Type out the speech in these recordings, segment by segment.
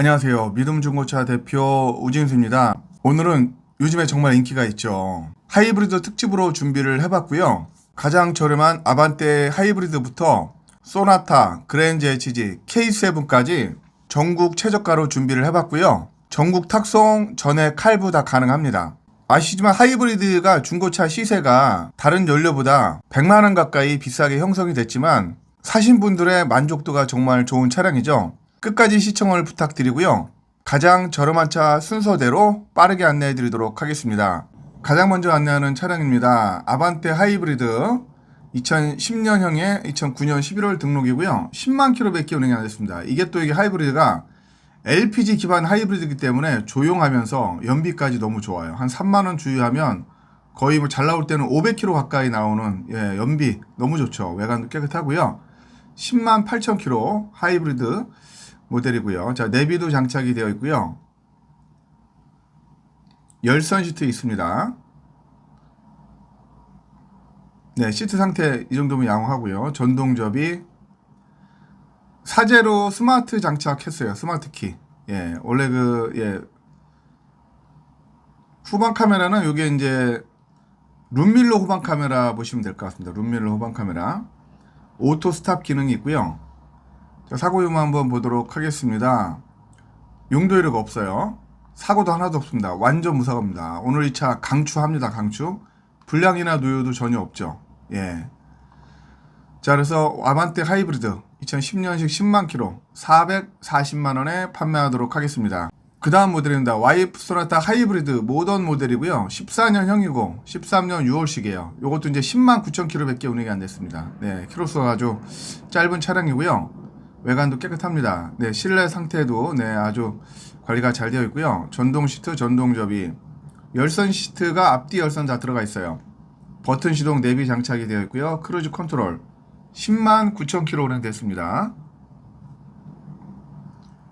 안녕하세요. 믿음중고차 대표 우진수입니다. 오늘은 요즘에 정말 인기가 있죠. 하이브리드 특집으로 준비를 해봤고요. 가장 저렴한 아반떼 하이브리드부터 소나타, 그랜저 HG, K7까지 전국 최저가로 준비를 해봤고요. 전국 탁송, 전액 칼부 다 가능합니다. 아시지만 하이브리드가 중고차 시세가 다른 연료보다 100만원 가까이 비싸게 형성이 됐지만 사신 분들의 만족도가 정말 좋은 차량이죠. 끝까지 시청을 부탁드리고요. 가장 저렴한 차 순서대로 빠르게 안내해 드리도록 하겠습니다. 가장 먼저 안내하는 차량입니다. 아반떼 하이브리드 2010년형에 2009년 11월 등록이고요. 10만 킬로밖에 운행이 안 됐습니다. 이게 또 이게 하이브리드가 LPG 기반 하이브리드이기 때문에 조용하면서 연비까지 너무 좋아요. 한 3만 원 주유하면 거의 뭐 잘 나올 때는 500km 가까이 나오는 예, 연비 너무 좋죠. 외관도 깨끗하고요. 10만 8천 킬로 하이브리드 모델이고요. 자, 내비도 장착이 되어 있고요. 열선 시트 있습니다. 네, 시트 상태 이 정도면 양호하고요. 전동 접이 사제로 스마트 장착했어요. 스마트 키. 예, 원래 그 예. 후방 카메라는 요게 이제 룸밀러 후방 카메라 보시면 될 것 같습니다. 룸밀러 후방 카메라. 오토 스탑 기능이 있고요. 자, 사고 유무 한번 보도록 하겠습니다. 용도 이력 없어요. 사고도 하나도 없습니다. 완전 무사고입니다. 오늘 이 차 강추합니다. 강추. 불량이나 누유도 전혀 없죠. 예. 자, 그래서 아반떼 하이브리드 2010년식 10만 킬로 440만 원에 판매하도록 하겠습니다. 그 다음 모델입니다. 와이프 소나타 하이브리드 모던 모델이고요. 14년형이고 13년 6월식이에요. 이것도 이제 10만 9천 킬로밖에 운행이 안 됐습니다. 네, 킬로수가 아주 짧은 차량이고요. 외관도 깨끗합니다. 네, 실내 상태도 네, 아주 관리가 잘 되어 있고요. 전동 시트, 전동 접이, 열선 시트가 앞뒤 열선 다 들어가 있어요. 버튼 시동 내비 장착이 되어 있고요. 크루즈 컨트롤 10만 9천 킬로 운행 됐습니다.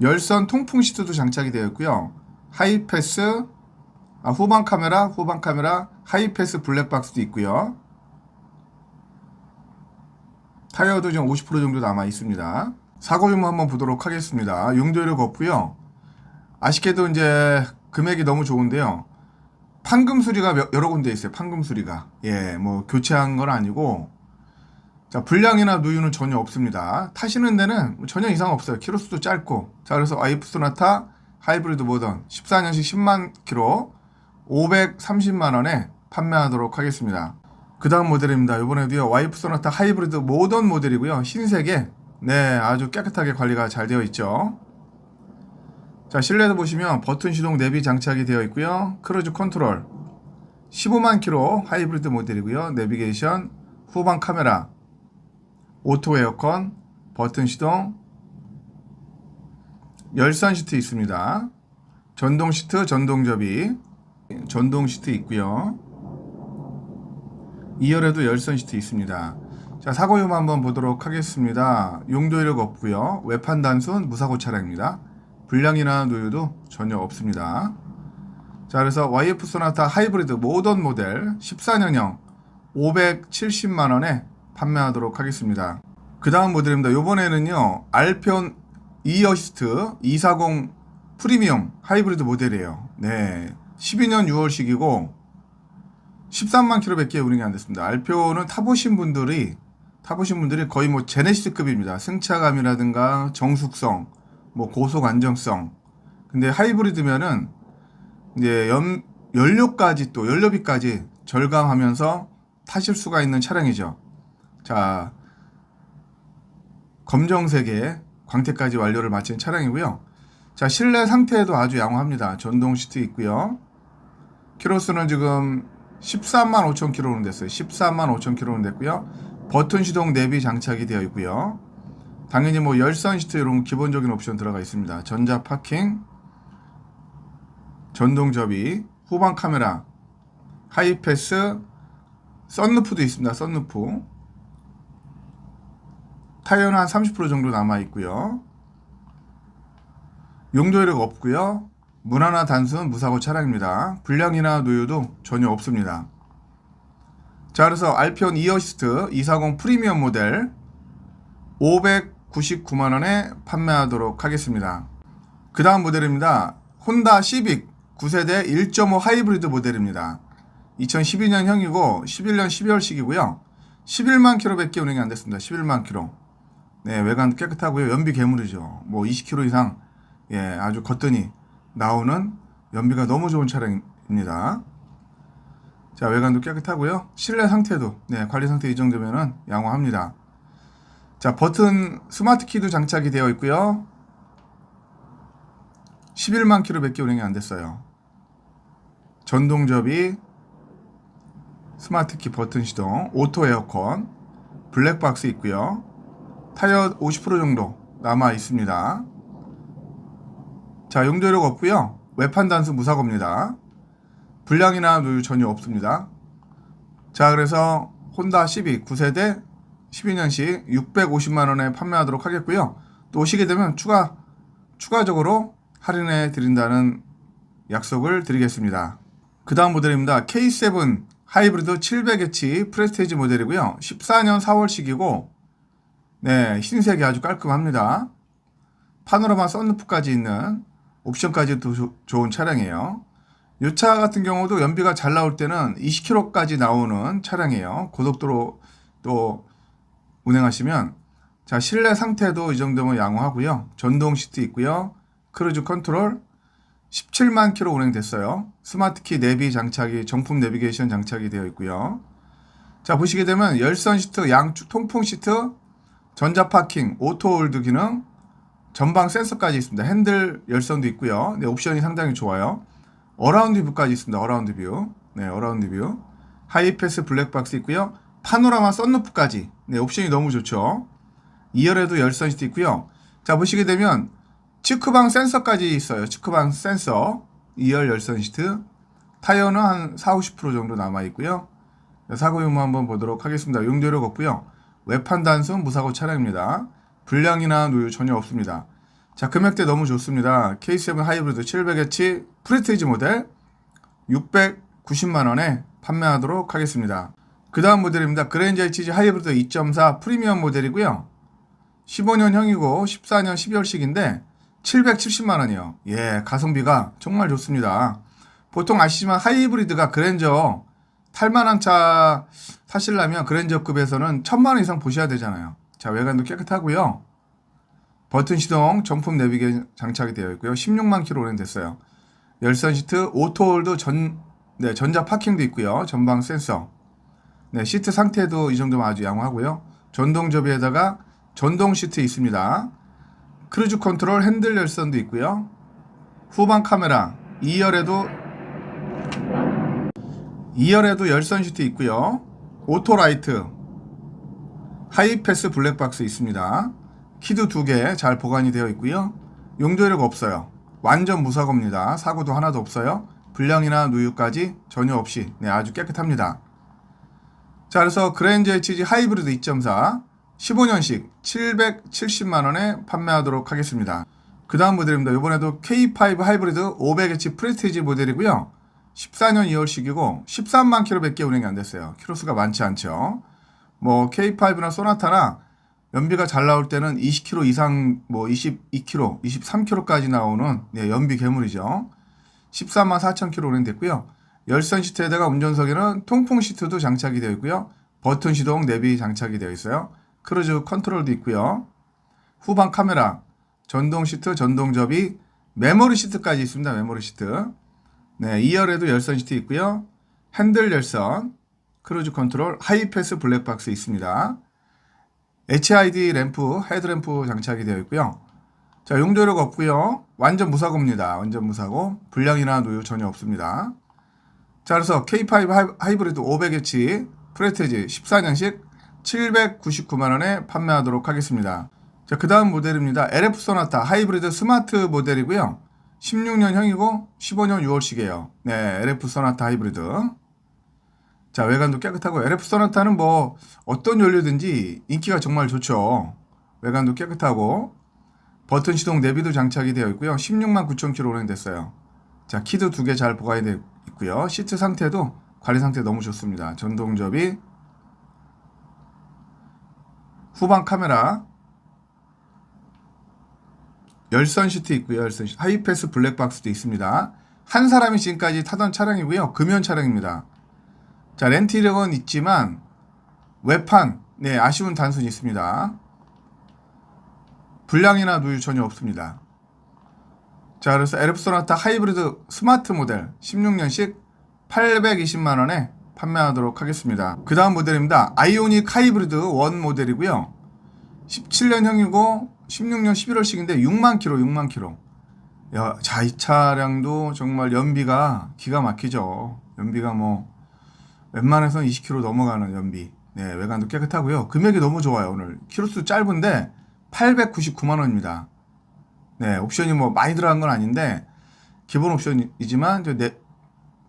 열선 통풍 시트도 장착이 되어 있고요. 하이패스 아, 후방 카메라, 후방 카메라, 하이패스 블랙박스도 있고요. 타이어도 지금 50% 정도 남아 있습니다. 사고 유무 한번 보도록 하겠습니다. 용도력 없고요. 아쉽게도 이제 금액이 너무 좋은데요. 판금 수리가 몇- 여러 군데 있어요. 판금 수리가. 예, 뭐 교체한 건 아니고 자, 불량이나 누유는 전혀 없습니다. 타시는 데는 뭐 전혀 이상 없어요. 키로수도 짧고. 자, 그래서 아이프 소나타 하이브리드 모던 14년식 10만 킬로 530만 원에 판매하도록 하겠습니다. 그 다음 모델입니다. 이번에도요, 와이프 소나타 하이브리드 모던 모델이고요. 흰색에, 네, 아주 깨끗하게 관리가 잘 되어 있죠. 자, 실내도 보시면 버튼 시동 내비 장착이 되어 있고요. 크루즈 컨트롤 15만 킬로 하이브리드 모델이고요. 내비게이션, 후방 카메라, 오토 에어컨, 버튼 시동, 열선 시트 있습니다. 전동 시트, 전동 접이, 전동 시트 있고요. 2열에도 열선 시트 있습니다. 자, 사고 유무 한번 보도록 하겠습니다. 용도 이력 없고요. 외판 단순 무사고 차량입니다. 불량이나 누유도 전혀 없습니다. 자, 그래서 YF 소나타 하이브리드 모던 모델 14년형 570만 원에 판매하도록 하겠습니다. 그 다음 모델입니다. 요번에는요, 알편 이어시스트 240 프리미엄 하이브리드 모델이에요. 네. 12년 6월식이고 13만 킬로밖에 운행이 안 됐습니다. 알표는 타보신 분들이 타보신 분들이 거의 뭐 제네시스급입니다. 승차감이라든가 정숙성, 뭐 고속 안정성. 근데 하이브리드면은 이제 연, 연료까지 또 연료비까지 절감하면서 타실 수가 있는 차량이죠. 자, 검정색의 광택까지 완료를 마친 차량이고요. 자, 실내 상태도 아주 양호합니다. 전동 시트 있고요. 키로수는 지금 13만 5천 킬로는 됐어요. 13만 5천 킬로는 됐고요. 버튼 시동 내비 장착이 되어 있고요. 당연히 뭐 열선 시트 이런 기본적인 옵션 들어가 있습니다. 전자 파킹, 전동 접이, 후방 카메라, 하이패스, 썬루프도 있습니다. 썬루프. 타이어는 한 30% 정도 남아 있고요. 용도 이력 없고요. 무난화 단순 무사고 차량입니다. 불량이나 누유도 전혀 없습니다. 자, 그래서 알피온 이어시스트 240 프리미엄 모델 599만 원에 판매하도록 하겠습니다. 그 다음 모델입니다. 혼다 시빅 9세대 1.5 하이브리드 모델입니다. 2012년형이고 11년 12월식이고요. 11만 킬로밖에 운행이 안 됐습니다. 11만 킬로. 네, 외관도 깨끗하고요. 연비 개물이죠. 뭐 20km 이상 예, 아주 거뜬히 나오는 연비가 너무 좋은 차량입니다. 자, 외관도 깨끗하고요. 실내 상태도 네, 관리 상태 이 정도면은 양호합니다. 자, 버튼 스마트 키도 장착이 되어 있고요. 11만 킬로밖에 운행이 안 됐어요. 전동 접이 스마트 키 버튼 시동, 오토 에어컨, 블랙박스 있고요. 타이어 50% 정도 남아 있습니다. 자, 용도료가 없고요. 외판 단수 무사고입니다. 불량이나 누유 전혀 없습니다. 자, 그래서 혼다 시빅 9세대 12년식 650만 원에 판매하도록 하겠고요. 또 오시게 되면 추가 추가적으로 할인해 드린다는 약속을 드리겠습니다. 그 다음 모델입니다. K7 하이브리드 700H 프레스테이지 모델이고요. 14년 4월식이고 네, 흰색이 아주 깔끔합니다. 파노라마 썬루프까지 있는 옵션까지도 조- 좋은 차량이에요. 이 차 같은 경우도 연비가 잘 나올 때는 20km까지 나오는 차량이에요. 고속도로 또 운행하시면 자 실내 상태도 이 정도면 양호하고요. 전동 시트 있고요. 크루즈 컨트롤 17만 킬로 운행됐어요. 스마트키 내비 장착이 정품 내비게이션 장착이 되어 있고요. 자 보시게 되면 열선 시트, 양쪽 통풍 시트, 전자 파킹, 오토 홀드 기능, 전방 센서까지 있습니다. 핸들 열선도 있고요. 네, 옵션이 상당히 좋아요. 어라운드 뷰까지 있습니다. 어라운드 뷰. 네, 어라운드 뷰. 하이패스 블랙박스 있고요. 파노라마 썬루프까지. 네, 옵션이 너무 좋죠. 2열에도 열선 시트 있고요. 자, 보시게 되면 치크방 센서까지 있어요. 치크방 센서. 2열 열선 시트. 타이어는 한 4, 50% 정도 남아 있고요. 사고 유무 한번 보도록 하겠습니다. 용도료가 없고요. 외판 단순 무사고 차량입니다. 불량이나 누유 전혀 없습니다. 자, 금액대 너무 좋습니다. K7 하이브리드 700H 프레스티지 모델 690만 원에 판매하도록 하겠습니다. 그 다음 모델입니다. 그랜저 HG 하이브리드 2.4 프리미엄 모델이고요. 15년형이고 14년 12월식인데 770만 원이요. 예, 가성비가 정말 좋습니다. 보통 아시지만 하이브리드가 그랜저 탈만한 차 사시려면 그랜저급에서는 천만 원 이상 보셔야 되잖아요. 자, 외관도 깨끗하고요. 버튼 시동 정품 내비게이션 장착이 되어 있고요. 16만 킬로 운행됐어요. 열선 시트, 오토홀드 전, 네, 전자 파킹도 있고요. 전방 센서. 네, 시트 상태도 이 정도면 아주 양호하고요. 전동 접이에다가 전동 시트 있습니다. 크루즈 컨트롤 핸들 열선도 있고요. 후방 카메라 2열에도 2열에도 열선 시트 있고요. 오토 라이트 하이패스 블랙박스 있습니다. 키도 두개 잘 보관이 되어 있고요. 용도료가 없어요. 완전 무사고입니다. 사고도 하나도 없어요. 불량이나 누유까지 전혀 없이 네, 아주 깨끗합니다. 자, 그래서 그랜저 HG 하이브리드 2.4 15년식 770만 원에 판매하도록 하겠습니다. 그 다음 모델입니다. 이번에도 K5 하이브리드 500H 프레스티지 모델이고요. 14년 2월식이고 13만 킬로밖에 운행이 안 됐어요. 킬로수가 많지 않죠. 뭐 K5나 소나타나 연비가 잘 나올 때는 20km 이상 뭐 22km, 23km까지 나오는 네, 연비 괴물이죠. 14만 4천 킬로 운행됐고요. 열선 시트에다가 운전석에는 통풍 시트도 장착이 되어 있고요. 버튼 시동 내비 장착이 되어 있어요. 크루즈 컨트롤도 있고요. 후방 카메라, 전동 시트, 전동 접이, 메모리 시트까지 있습니다. 메모리 시트. 네, 2열에도 열선 시트 있고요. 핸들 열선, 크루즈 컨트롤, 하이패스 블랙박스 있습니다. HID 램프, 헤드 램프 장착이 되어 있고요. 자, 용도료가 없고요. 완전 무사고입니다. 완전 무사고. 불량이나 누유 전혀 없습니다. 자, 그래서 K5 하이- 하이브리드 500H 프레테지 14년식 799만 원에 판매하도록 하겠습니다. 자, 그 다음 모델입니다. LF 소나타 하이브리드 스마트 모델이고요. 16년형이고 15년 6월식이에요. 네, LF 소나타 하이브리드. 자, 외관도 깨끗하고 LF 소나타는 뭐 어떤 연료든지 인기가 정말 좋죠. 외관도 깨끗하고 버튼 시동 내비도 장착이 되어 있고요. 16만 9천 킬로 운행됐어요. 자, 키도 두 개 잘 보관이 되어 있고요. 시트 상태도 관리 상태 너무 좋습니다. 전동 접이 후방 카메라 열선 시트 있고요. 열선 시트. 하이패스 블랙박스도 있습니다. 한 사람이 지금까지 타던 차량이고요. 금연 차량입니다. 자, 렌트 이력은 있지만 외판 네, 아쉬운 단순이 있습니다. 불량이나 누유 전혀 없습니다. 자, 그래서 LF 소나타 하이브리드 스마트 모델 16년식 820만 원에 판매하도록 하겠습니다. 그 다음 모델입니다. 아이오닉 하이브리드 원 모델이고요. 17년형이고 16년 11월식인데 6만 킬로, 6만 킬로. 야, 자, 이 차량도 정말 연비가 기가 막히죠. 연비가 뭐 웬만해서는 20km 넘어가는 연비. 네, 외관도 깨끗하고요. 금액이 너무 좋아요. 오늘 키로수 짧은데 899만 원입니다. 네, 옵션이 뭐 많이 들어간 건 아닌데 기본 옵션이지만 저 네,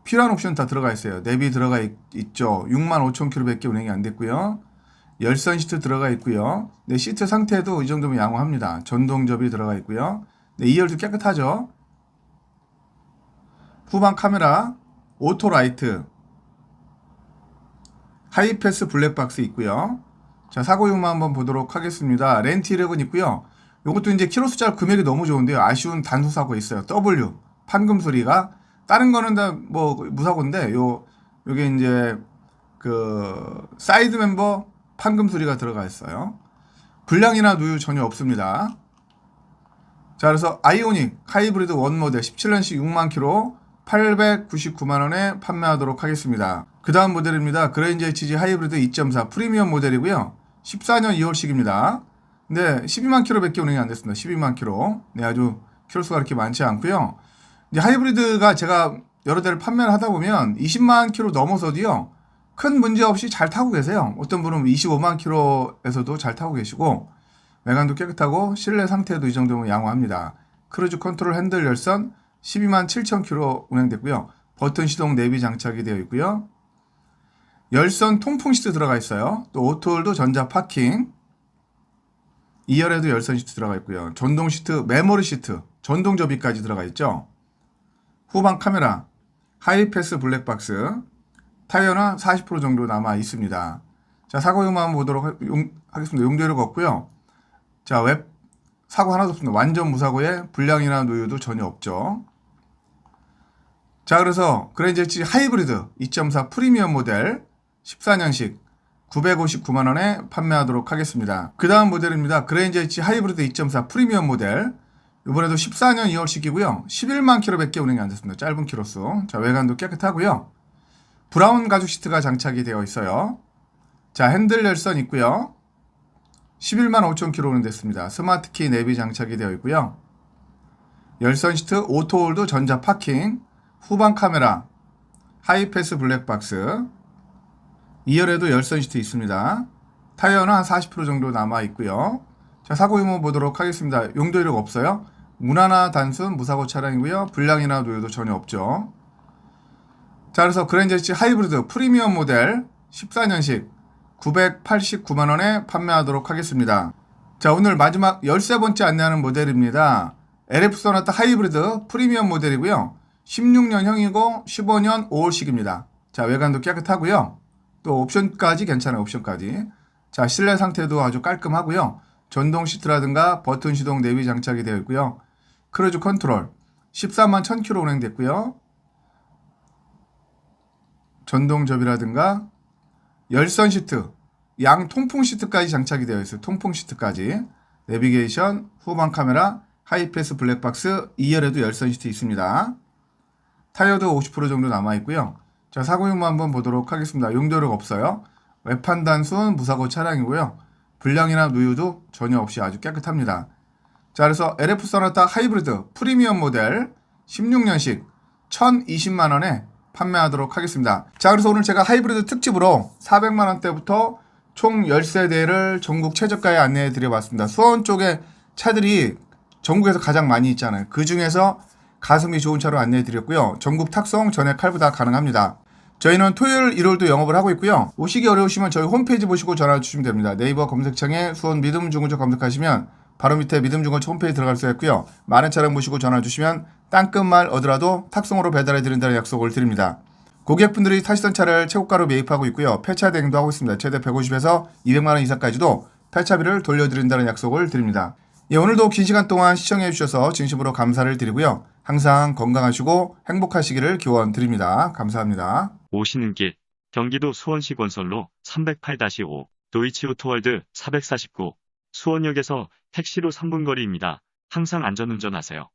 필요한 옵션 다 들어가 있어요. 내비 들어가 있, 죠 6만 5천 킬로밖에 운행이 안 됐고요. 열선 시트 들어가 있고요. 네, 시트 상태도 이 정도면 양호합니다. 전동 접이 들어가 있고요. 네, 2열도 깨끗하죠. 후방 카메라, 오토 라이트, 하이패스 블랙박스 있고요. 자, 사고 이유만 한번 보도록 하겠습니다. 이력은 있고요. 요것도 이제 키로수짜리 금액이 너무 좋은데요. 아쉬운 단수 사고 있어요. W 판금 소리가 다른 거는 다 뭐 무사고인데 요 요게 이제 그 사이드 멤버 판금 소리가 들어가 있어요. 불량이나 누유 전혀 없습니다. 자, 그래서 아이오닉 하이브리드 원 모델 17년식 6만 킬로 899만 원에 판매하도록 하겠습니다. 그 다음 모델입니다. 그레인저 HG 하이브리드 2.4 프리미엄 모델이고요. 14년 2월식입니다. 네, 12만 킬로밖에 운행이 안 됐습니다. 12만 킬로. 네, 아주 킬로수가 그렇게 많지 않고요. 이제 하이브리드가 제가 여러 대를 판매를 하다 보면 20만 킬로 넘어서도요. 큰 문제 없이 잘 타고 계세요. 어떤 분은 25만 킬로에서도 잘 타고 계시고 외관도 깨끗하고 실내 상태도 이 정도면 양호합니다. 크루즈 컨트롤 핸들 열선 12만 7천 킬로 운행됐고요. 버튼 시동 내비 장착이 되어 있고요. 열선 통풍 시트 들어가 있어요. 또 오토홀도 전자 파킹. 2열에도 열선 시트 들어가 있고요. 전동 시트, 메모리 시트, 전동 접이까지 들어가 있죠. 후방 카메라, 하이패스 블랙박스, 타이어는 40% 정도 남아 있습니다. 자, 사고 용만 보도록 하, 용, 하겠습니다. 용도료가 없고요. 자, 웹 사고 하나도 없습니다. 완전 무사고에 불량이나 노유도 전혀 없죠. 자, 그래서 그랜저치 하이브리드 2.4 프리미엄 모델 14년식 959만 원에 판매하도록 하겠습니다. 그 다음 모델입니다. 그레인저 H 하이브리드 2.4 프리미엄 모델. 이번에도 14년 2월식이고요. 11만 킬로밖에 운행이 안 됐습니다. 짧은 키로수. 자, 외관도 깨끗하고요. 브라운 가죽 시트가 장착이 되어 있어요. 자, 핸들 열선 있고요. 11만 5천 킬로 운행됐습니다. 스마트키 내비 장착이 되어 있고요. 열선 시트, 오토홀드, 전자 파킹, 후방 카메라, 하이패스 블랙박스, 2열에도 열선 시트 있습니다. 타이어는 한 40% 정도 남아 있고요. 자, 사고 유무 보도록 하겠습니다. 용도 이력 없어요. 무난한 단순 무사고 차량이고요. 불량이나 노유도 전혀 없죠. 자, 그래서 그랜저치 하이브리드 프리미엄 모델 14년식 989만 원에 판매하도록 하겠습니다. 자, 오늘 마지막 13번째 안내하는 모델입니다. LF 소나타 하이브리드 프리미엄 모델이고요. 16년형이고 15년 5월식입니다. 자, 외관도 깨끗하고요. 또 옵션까지 괜찮아요. 옵션까지. 자, 실내 상태도 아주 깔끔하고요. 전동 시트라든가 버튼 시동 내비 장착이 되어 있고요. 크루즈 컨트롤 14만 1000km 운행됐고요. 전동 접이라든가 열선 시트, 양 통풍 시트까지 장착이 되어 있어요. 통풍 시트까지. 내비게이션, 후방 카메라, 하이패스 블랙박스, 2열에도 열선 시트 있습니다. 타이어도 50% 정도 남아 있고요. 자, 사고 유무 한번 보도록 하겠습니다. 용도력 없어요. 외판 단순 무사고 차량이고요. 불량이나 누유도 전혀 없이 아주 깨끗합니다. 자, 그래서 LF 소나타 하이브리드 프리미엄 모델 16년식 1020만 원에 판매하도록 하겠습니다. 자, 그래서 오늘 제가 하이브리드 특집으로 400만 원대부터 총 10세대를 전국 최저가에 안내해 드려 봤습니다. 수원 쪽에 차들이 전국에서 가장 많이 있잖아요. 그 중에서 가성비 좋은 차로 안내해 드렸고요. 전국 탁송, 전액 할부 다 가능합니다. 저희는 토요일, 일요일도 영업을 하고 있고요. 오시기 어려우시면 저희 홈페이지 보시고 전화 주시면 됩니다. 네이버 검색창에 수원 믿음 중고차 검색하시면 바로 밑에 믿음 중고차 홈페이지 들어갈 수 있고요. 많은 차량 보시고 전화 주시면 땅끝말 얻으라도 탁송으로 배달해 드린다는 약속을 드립니다. 고객분들이 타시던 차를 최고가로 매입하고 있고요. 폐차 대행도 하고 있습니다. 최대 150에서 200만 원 이상까지도 폐차비를 돌려드린다는 약속을 드립니다. 예, 오늘도 긴 시간 동안 시청해 주셔서 진심으로 감사를 드리고요. 항상 건강하시고 행복하시기를 기원 드립니다. 감사합니다. 오시는 길 경기도 수원시 건설로 308-5 도이치오토월드 449 수원역에서 택시로 3분 거리입니다. 항상 안전운전하세요.